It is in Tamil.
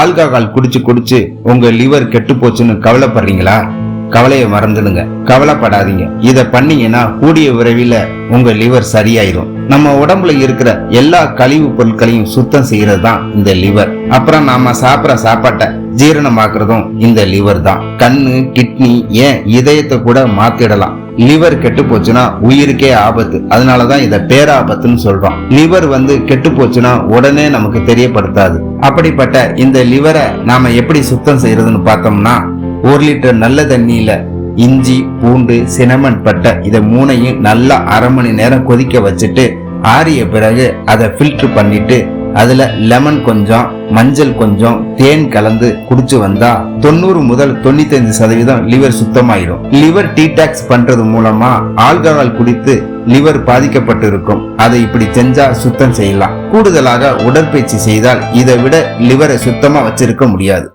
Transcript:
ஆல்கஹால் குடிச்சு குடிச்சு உங்க லிவர் கெட்டு போச்சுன்னு கவலைப்படுறீங்களா? கவலையை மறந்துடுங்க. கவலைப்படாதீங்க. இத பண்ணீங்கன்னா கூடிய விரைவில் உங்க லிவர் சரியாயிரும். நம்ம உடம்புல இருக்கிற எல்லா கழிவு பொருட்களையும் சுத்தம் செய்யறது தான் இந்த லிவர். அப்புறம் நாம சாப்பிட்ற சாப்பாட்டை ஜீரணமாக்குறதும் இந்த லிவர் தான். கண்ணு கிட்னி ஏன் இதயத்தை கூட மாத்திடலாம். லிவர் கெட்டு போச்சுன்னா உயிருக்கே ஆபத்து. அதனாலதான் இதை பேராபத்துன்னு சொல்றோம். லிவர் வந்து கெட்டு போச்சுன்னா உடனே நமக்கு தெரியப்படுத்தாது. அப்படிப்பட்ட இந்த லிவரை நாம எப்படி சுத்தம் செய்யறதுன்னு பார்த்தோம்னா ஒரு லிட்டர் நல்ல தண்ணியில இஞ்சி பூண்டு சினமன் பட்டை இதை மூணையும் நல்லா அரை மணி நேரம் கொதிக்க வச்சுட்டு ஆறிய பிறகு அதை ஃபில்டர் பண்ணிட்டு அதுல லெமன் கொஞ்சம் மஞ்சள் கொஞ்சம் தேன் கலந்து குடிச்சு வந்தா தொண்ணூறு முதல் தொண்ணூத்தஞ்சு சதவீதம் லிவர் சுத்தமாயிடும். லிவர் டீடாக்ஸ் பண்றது மூலமா ஆல்கஹால் குடித்து லிவர் பாதிக்கப்பட்டு இருக்கும் அதை இப்படி செஞ்சா சுத்தம் செய்யலாம். கூடுதலாக உடற்பயிற்சி செய்தால் இதை விட லிவரை சுத்தமா வச்சிருக்க முடியாது.